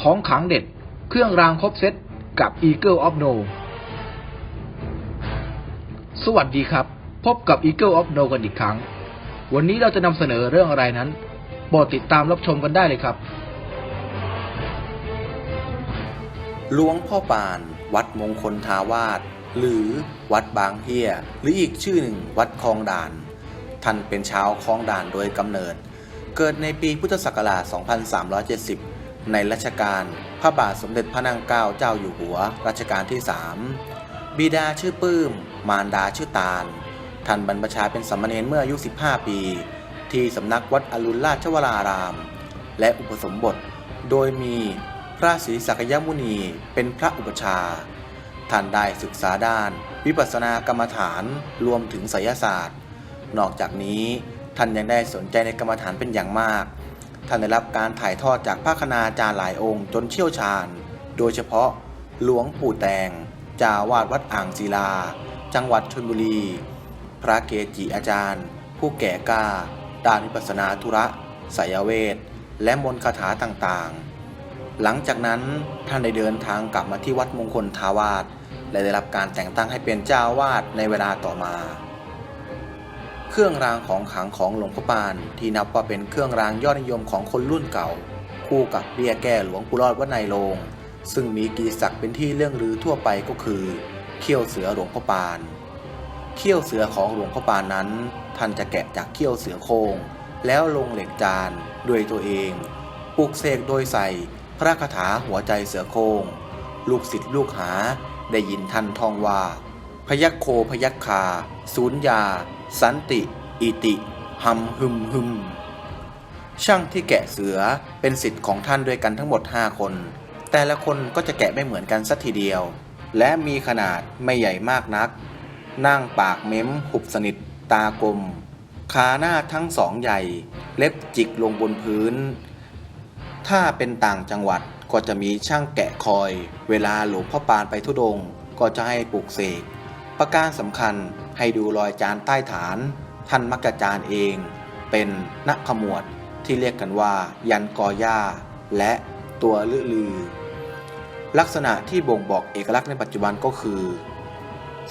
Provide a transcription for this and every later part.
ของขังเด็ด เครื่องรางครบเซตกับ Eagle of No สวัสดีครับ พบกับ Eagle of No กันอีกครั้ง วันนี้เราจะนำเสนอเรื่องอะไรนั้นโปรดติดตามรับชมกันได้เลยครับหลวงพ่อปาน วัดมงคลทาวาสหรือวัดบางเฮียหรืออีกชื่อหนึ่งวัดคลองด่าน ท่านเป็นชาวคลองด่านโดยกำเนิด เกิดในปีพุทธศักราช 2370 ในรัชกาลพระบาทสมเด็จพระนางเกล้าเจ้าอยู่หัวรัชกาลที่ 3 บิดาชื่อปื้ม มารดาชื่อตาล ท่านบรรพชาเป็นสามเณรเมื่ออายุ 15 ปี ที่สำนักวัดอรุณราชวราราม และอุปสมบท โดยมีพระศรีสักยมุนีเป็นพระอุปชา ท่านได้ศึกษาด้าน วิปัสสนากรรมฐานรวมถึงไสยศาสตร์ นอกจากนี้ท่านยังได้สนใจในกรรมฐานเป็นอย่างมาก ท่านได้รับการถ่ายทอดจากพระคณาจารย์หลายองค์จนเชี่ยวชาญ โดยเฉพาะหลวงปู่แตงจาวาดวัดอ่างศิลา จังหวัดชลบุรี พระเกจิอาจารย์ ผู้แก่กล้า ด้านวิปัสสนาธุระไสยเวท และมนต์คาถาต่างๆ หลังจากนั้นท่านได้เดินทางกลับมาที่วัดมงคลทาวาสและได้รับการแต่งตั้งให้เป็นเจ้าวาดในเวลาต่อมา เครื่องรางของขลังของหลวงพ่อปาน ที่นับว่าเป็นเครื่องรางยอดนิยมของคนรุ่นเก่า คู่กับเบี้ยแก้หลวงปู่รอดวัดในโลงซึ่งมีกีศักดิ์เป็นที่เรื่องลือทั่วไปก็คือเขี้ยวเสือหลวงพ่อปาน เขี้ยวเสือของหลวงพ่อปานนั้น ท่านจะแกะจากเขี้ยวเสือโคร่งแล้วลงเหล็กจานด้วยตัวเองปลุกเสกโดยใส่พระคาถาหัวใจเสือโคร่งลูกศิษย์ลูกหาได้ยินท่านท่องว่า พยัคโคพยัคคาศูนยา สันติ อิติหัมหึมหึมช่างที่แกะเสือเป็นสิทธิ์ของท่านด้วยกันทั้งหมด 5 คน แต่ละคนก็จะแกะไม่เหมือนกันสัทีเดียว และมีขนาดไม่ใหญ่มากนัก นั่งปากเม้ม หุบสนิท ตากลม ขาหน้าทั้งสองใหญ่ เล็บจิกลงบนพื้น ถ้าเป็นต่างจังหวัดก็จะมีช่างแกะคอย เวลาหลวงพ่อปานไปทุดง ก็จะให้ปลูกเสก ประการสำคัญให้ดูรอยจานใต้ฐาน ท่านมักจะจานเอง เป็นนักขมวดที่เรียกกันว่า ยันกอหญ้าและตัวลือลือ ลักษณะที่บ่งบอกเอกลักษณ์ในปัจจุบันก็คือ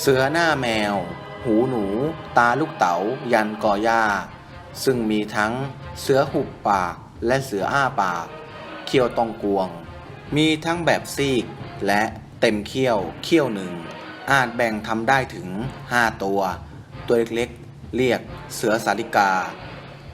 เสือหน้าแมว หูหนู ตาลูกเต๋า ยันกอหญ้าซึ่งมีทั้งเสือหุบปากและเสืออ้าปาก เขี้ยวตองกวง มีทั้งแบบซีกและเต็มเขี้ยวเขี้ยวหนึ่ง อาจแบ่งทำได้ถึง 5 ตัว ตัวเล็กๆ เรียกเสือสาลิกา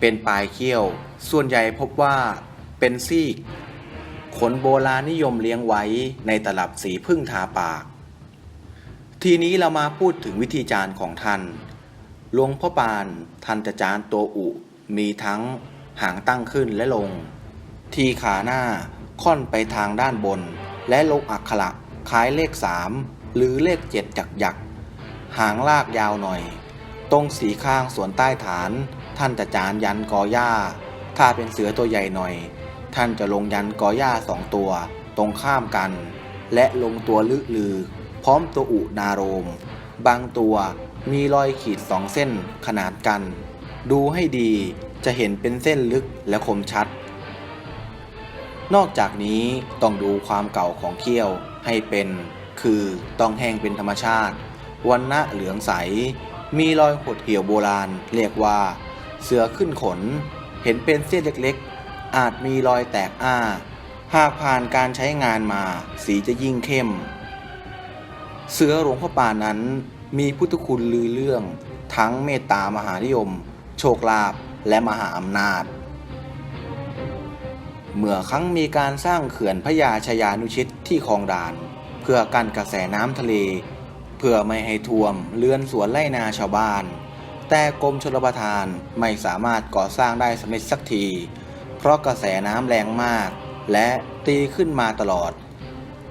เป็นปลายเขี้ยว ส่วนใหญ่พบว่าเป็นซีกคนโบราณนิยมเลี้ยงไว้ในตลับสีพึ่งทาปาก ทีนี้เรามาพูดถึงวิธีจานของท่านหลวงพ่อปานท่านจะจานตัวอุ มีทั้งหางตั้งขึ้นและลง ที่ขาหน้าค่อนไปทางด้านบน และลงอักขระคล้ายเลขสาม หรือเลขเจ็ดจักหยักหางลากยาวหน่อย ตรงสีข้างส่วนใต้ฐาน ท่านจะจานยันกอหญ้า ถ้าเป็นเสือตัวใหญ่หน่อย ท่านจะลงยันกอหญ้าสองตัว ตรงข้ามกัน และลงตัวลึลือ พร้อมตัวอุนาโรม บางตัวมีรอยขีดสองเส้นขนาดกัน ดูให้ดีจะเห็นเป็นเส้นลึกและคมชัด นอกจากนี้ต้องดูความเก่าของเขี้ยวให้เป็น คือต้องแห้งเป็นธรรมชาติวันณะเหลืองใส มีรอยหดเหี่ยวโบราณ เรียกว่า เสือขึ้นขน เห็นเป็นเส้นเล็กๆ อาจมีรอยแตกอ้า หากผ่านการใช้งานมาสีจะยิ่งเข้ม เสือหลวงพ่อป่านั้น มีพุทธคุณลือเรื่อง ทั้งเมตตามหานิยม โชคลาภและมหาอำนาจ เมื่อครั้งมีการสร้างเขื่อนพระยาชยานุชิตที่คลองดาน พื่อกั้นกระแสน้ำทะเล เพื่อไม่ให้ท่วมเลือนสวนไร่นาชาวบ้าน แต่กรมชลประทานไม่สามารถก่อสร้างได้สำเร็จสักที เพราะกระแสน้ำแรงมาก และตีขึ้นมาตลอด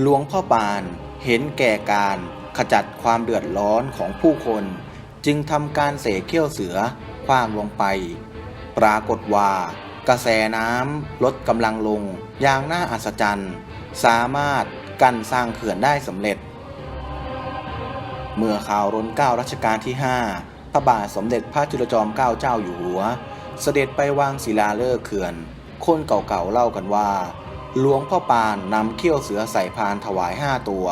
หลวงพ่อปานเห็นแก่การขจัดความเดือดร้อนของผู้คน จึงทำการเสกเขี้ยวเสือคว้างลงไป ปรากฏว่ากระแสน้ำลดกำลังลงอย่างน่าอัศจรรย์ สามารถ กั้นสร้างเขื่อนได้สำเร็จ เมื่อข่าวร้นเก้ารัชกาลที่ 5 พระบาทสมเด็จพระจุลจอมเกล้าเจ้าอยู่หัว เสด็จไปวางศิลาฤกษ์เขื่อน คนเก่าๆเล่ากันว่า หลวงพ่อปานนำเขี้ยวเสือใส่พานถวายห้าตัว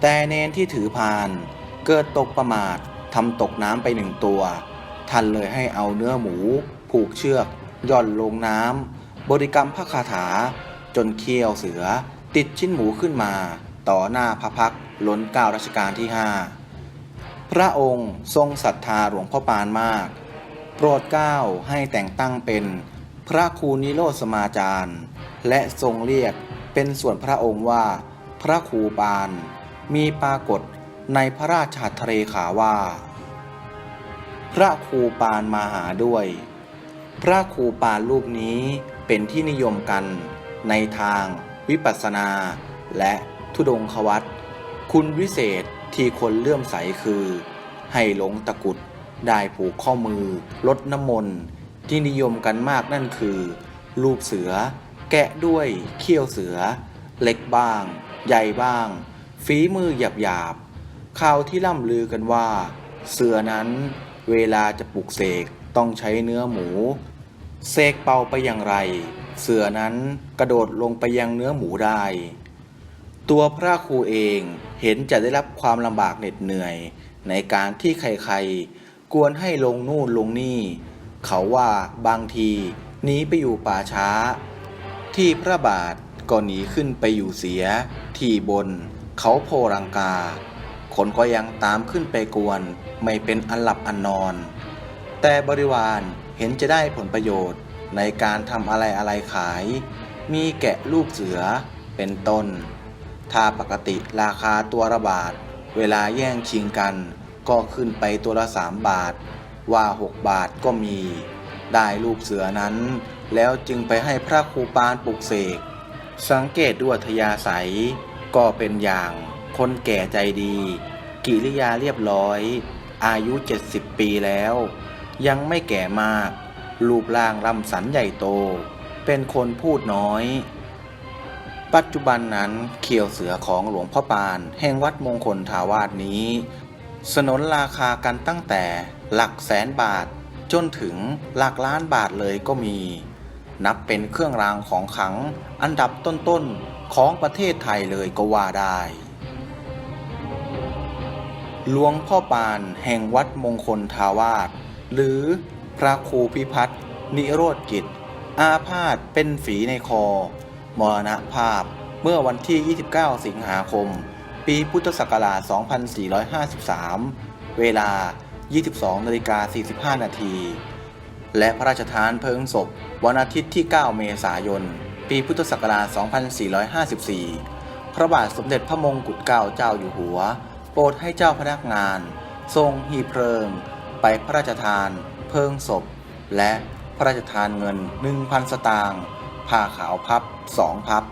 แต่เนนที่ถือพานเกิดตกประมาททำตกน้ำไปหนึ่งตัว ท่านเลยให้เอาเนื้อหมู ผูกเชือกย่อนลงน้ำบริกรรมพระคาถา จนเขี้ยวเสือ ติดชิ้นหมูขึ้นมา ต่อหน้าพระพักล้นเก้ารัชกาลที่ห้าพระองค์ทรงศรัทธาหลวงพ่อปานมาก โปรดเกล้าให้แต่งตั้งเป็นพระครูนิโรธสมาจารย์ และทรงเรียกเป็นส่วนพระองค์ว่า พระครูปาน มีปรากฏในพระราชหัตถเลขาว่า พระครูปานมาหาด้วย พระครูปานรูปนี้เป็นที่นิยมกันในทาง วิปัสสนา และทุดงควัตคุณวิเศษที่คนเลื่อมใสคือ ให้หลงตะกุดได้ผูกข้อมือลดน้ำมนต์ที่นิยมกันมากนั่นคือ รูปเสือ แกะด้วยเขี้ยวเสือ เล็กบ้าง ใหญ่บ้าง ฝีมือหยาบหยาบๆข่าวที่ล่ำลือกันว่า เสือนั้นเวลาจะปลุกเสกต้องใช้เนื้อหมู เสกเป่าไปอย่างไร เสือนั้นกระโดดลงไปยังเนื้อหมูได้ ตัวพระครูเองเห็นจะได้รับความลำบากเหน็ดเหนื่อย ในการที่ใครๆ กวนให้ลงนู่นลงนี่ เขาว่าบางทีหนีไปอยู่ป่าช้า ที่พระบาทก็หนีขึ้นไปอยู่เสีย ที่บนเขาโพรังกา คนก็ยังตามขึ้นไปกวนไม่เป็นอันหลับอันนอน แต่บริวารเห็นจะได้ผลประโยชน์ ในการทำอะไรอะไรขาย มีแกะลูกเสือเป็นต้น ถ้าปกติราคาตัวละบาท เวลาแย่งชิงกัน ก็ขึ้นไปตัวละสามบาท ว่าหกบาทก็มี ได้ลูกเสือนั้น แล้วจึงไปให้พระครูปานปลุกเสก สังเกตด้วยทยาศัย ก็เป็นอย่างคนแก่ใจดี กิริยาเรียบร้อย อายุ 70 ปีแล้ว ยังไม่แก่มาก รูปร่างลำสันใหญ่โต เป็นคนพูดน้อย ปัจจุบันนั้นเขียวเสือของหลวงพ่อปาน แห่งวัดมงคลทาวาสนี้ สนนราคากันตั้งแต่หลักแสนบาท จนถึงหลักล้านบาทเลยก็มี นับเป็นเครื่องรางของขลังอันดับต้นๆของประเทศไทยเลยก็ว่าได้หลวงพ่อปานแห่งวัดมงคลทาวาสหรือ พระครูพิพัฒน์นิโรธกิจ อาพาธเป็นฝีในคอ มรณภาพเมื่อวันที่ 29 สิงหาคม ปีพุทธศักราช 2453 เวลา 22นาฬิกา45 นาที และพระราชทานเพลิงศพวันอาทิตย์ที่ 9 เมษายน ปีพุทธศักราช 2454 พระบาทสมเด็จพระมงกุฎเกล้าเจ้าอยู่หัว โปรดให้เจ้าพนักงาน ทรงหีเพลิง ไปพระราชทาน เพลิงศพ และพระราชทานเงิน 1,000 สตางค์ผ้าขาวพับ2พับ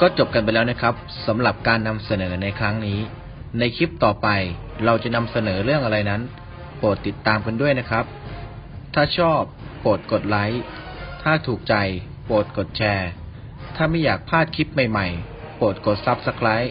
ก็จบกันไปแล้วนะครับสำหรับการนำเสนอในครั้งนี้ ในคลิปต่อไปเราจะนำเสนอเรื่องอะไรนั้น โปรดติดตามกันด้วยนะครับ ถ้าชอบโปรดกดไลค์ ถ้าถูกใจโปรดกดแชร์ ถ้าไม่อยากพลาดคลิปใหม่ๆ โปรดกด Subscribe